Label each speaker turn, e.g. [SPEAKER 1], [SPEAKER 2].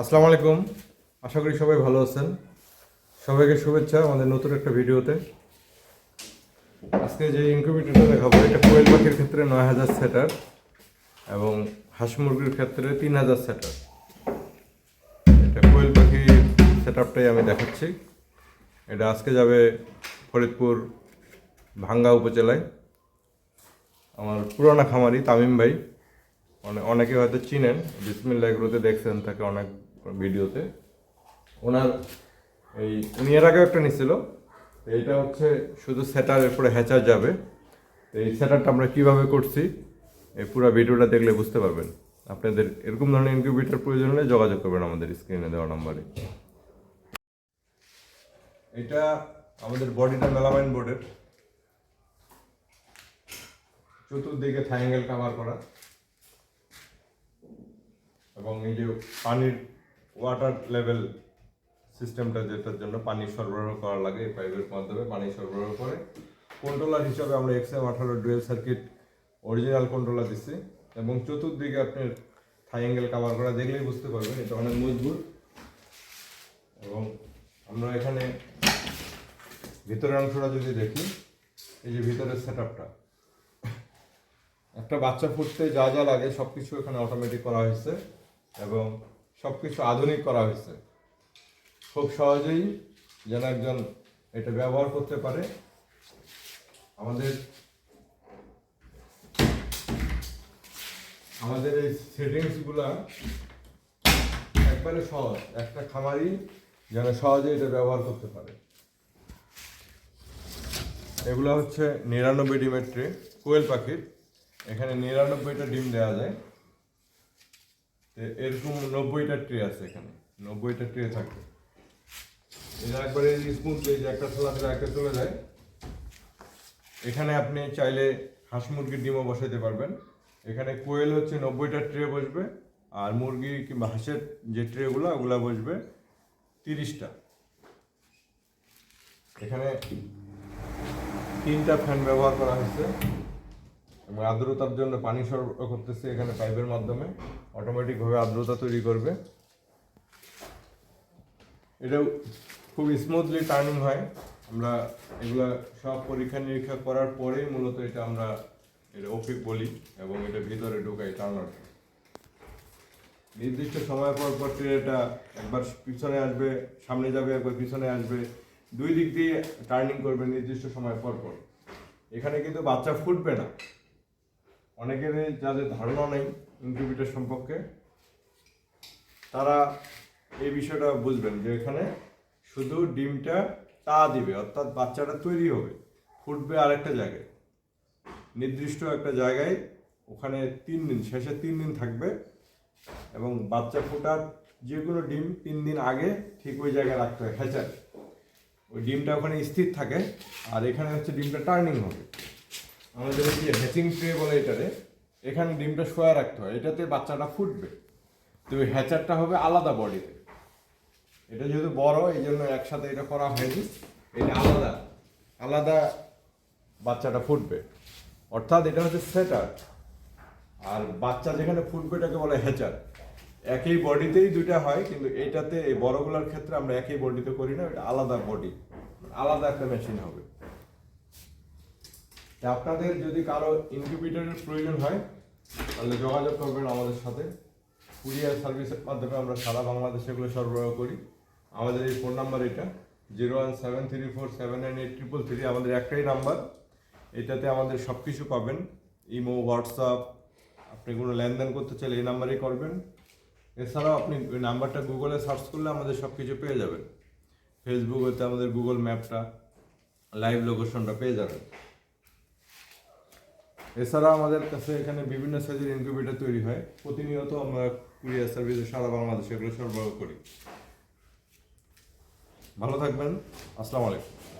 [SPEAKER 1] আসসালামু আলাইকুম। আশা করি সবাই ভালো আছেন। সবাইকে শুভেচ্ছা আমাদের নতুন একটা ভিডিওতে। আজকে যে ইনকিউবেটরটা দেখাবো, এটা কোয়েল পাখির ক্ষেত্রে নয় হাজার সেটার এবং হাঁস মুরগির ক্ষেত্রে তিন হাজার সেটার এটা কোয়েল পাখির সেট আপটাই আমি দেখাচ্ছি। এটা আজকে যাবে ফরিদপুর ভাঙ্গা উপজেলায়। আমার পুরানা খামারি তামিম ভাই। অনেক অনেকে হয়তো চিনেন বিসমিল্লা এগুলোতে দেখছেন তাকে অনেক ভিডিওতে। ওনার এই, উনি এর আগেও একটা নিছিল। এইটা হচ্ছে শুধু সেটার এরপরে হ্যাচার যাবে। এই সেটারটা আমরা কীভাবে করছি, এই পুরো ভিডিওটা দেখলে বুঝতে পারবেন। আপনাদের এরকম ধরনের ইনকিউবেটর প্রয়োজন হলে যোগাযোগ করবেন আমাদের স্ক্রিনে দেওয়া নাম্বারে এটা আমাদের বডিটা মেলামাইন বোর্ডের চতুর্দিকে থ্রায়াঙ্গেল কাভার করা। এবং এই যে পানির ওয়াটার লেভেল সিস্টেমটা যেটার জন্য পানি সরবরাহ করা লাগে এই পাইপের মাধ্যমে পানি সরবরাহ করে। কন্ট্রোলার হিসাবে আমরা এক্স এম আঠারো ডুয়েল সার্কিট অরিজিনাল কন্ট্রোলার দিচ্ছি এবং চতুর্দিকে আপনার থাইঙ্গেল কাভার করা দেখলেই বুঝতে পারবেন, এটা অনেক মজবুত। এবং আমরা এখানে ভিতরের অংশটা যদি দেখি, এই যে ভিতরের সেট একটা বাচ্চা ফুটতে যা যা লাগে সব কিছু এখানে অটোমেটিক করা হয়েছে। এবং সব কিছু আধুনিক করা হয়েছে। খুব সহজেই যেন একজন এটা ব্যবহার করতে পারে। আমাদের আমাদের এই সেটিংসগুলা একবারে সহজ। একটা খামারি যেন সহজে এটা ব্যবহার করতে পারে। এগুলো হচ্ছে নিরানব্বই ডিমের ট্রে, কোয়েল পাখির। এখানে নিরানব্বইটা ডিম দেওয়া যায়। এরকম নব্বইটা ট্রে আছে এখানে, নব্বইটা ট্রে থাকে। এটা একবারে স্মুথ যে একটা ছোলা থেকে একটা চলে যায়। এখানে আপনি চাইলে হাঁস মুরগির ডিমও বসাইতে পারবেন। এখানে কোয়েল হচ্ছে নব্বইটা ট্রে বসবে, আর মুরগি কিংবা হাঁসের যে ট্রেগুলো, ওগুলো বসবে তিরিশটা। এখানে তিনটা ফ্যান ব্যবহার করা হয়েছে। এবং আর্দ্রতার জন্য পানি সরবরাহ করতেছে এখানে পাইপের মাধ্যমে। অটোমেটিকভাবে আর্দ্রতা তৈরি করবে। এটা খুব স্মুথলি টার্নিং হয়। আমরা এগুলা সব পরীক্ষা নিরীক্ষা করার পরেই মূলত এটা আমরা এটা ওপিক বলি এবং এটা ভিতরে ঢোকাই টার্নার। নির্দিষ্ট সময় পর পর এটা একবার পিছনে আসবে, সামনে যাবে, একবার পিছনে আসবে। দুই দিক দিয়ে টার্নিং করবে নির্দিষ্ট সময় পর পর। এখানে কিন্তু বাচ্চা ফুটবে না। অনেকের যাদের ধারণা নেই ইনকিউবেটর সম্পর্কে, তারা এই বিষয়টা বুঝবেন যে এখানে শুধু ডিমটা তা দিবে, অর্থাৎ বাচ্চাটা তৈরি হবে, ফুটবে আরেকটা জায়গায়। নির্দিষ্ট একটা জায়গায় ওখানে তিন দিন, শেষে তিন দিন থাকবে এবং বাচ্চা ফোটার যে কোনো ডিম তিন দিন আগে ঠিক ওই জায়গায় রাখতে হয়, হ্যাচার। ওই ডিমটা ওখানে স্থির থাকে আর এখানে হচ্ছে ডিমটা টার্নিং হবে। আমাদের এই যে হ্যাচিং ট্রে বলে এটারে, এখানে ডিমটা শোয়া রাখতে হয়, এটাতে বাচ্চাটা ফুটবে। তো ওই হ্যাচারটা হবে আলাদা বডিতে এটা যেহেতু বড় এই জন্য একসাথে এটা করা হয়নি। এটা আলাদা আলাদা বাচ্চাটা ফুটবে। অর্থাৎ এটা হচ্ছে সেটার আর বাচ্চা যেখানে ফুটবে এটাকে বলে হ্যাচার একই বডিতেই দুইটা হয়, কিন্তু এটাতে এই বড়গুলোর ক্ষেত্রে আমরা একই বডিতে করি না, এটা আলাদা বডি আলাদা একটা মেশিন হবে। আপনাদের যদি কারও ইনকিউবেটরের প্রয়োজন হয়, তাহলে যোগাযোগ করবেন আমাদের সাথে। কুরিয়ার সার্ভিসের মাধ্যমে আমরা সারা বাংলাদেশে এগুলো সরবরাহ করি। আমাদের এই ফোন নাম্বার এটা, zero one seven three four seven nine eight triple three, আমাদের একটাই নাম্বার। এটাতে আমাদের সব কিছু পাবেন। ইমো, হোয়াটসঅ্যাপ, আপনি কোনো লেনদেন করতে চাইলে এই নাম্বারেই করবেন। এছাড়াও আপনি ওই নাম্বারটা গুগলে সার্চ করলে আমাদের সব কিছু পেয়ে যাবেন। ফেসবুক হতে আমাদের গুগল ম্যাপটা, লাইভ লোকেশনটা পেয়ে যাবেন। এছাড়া আমাদের কাছে এখানে বিভিন্ন সাইজের ইনকিউবেটার তৈরি হয়। প্রতিনিয়ত আমরা কুরিয়ার সার্ভিসে সারা বাংলাদেশে এগুলো সরবরাহ করি। ভালো থাকবেন। আসসালামু আলাইকুম।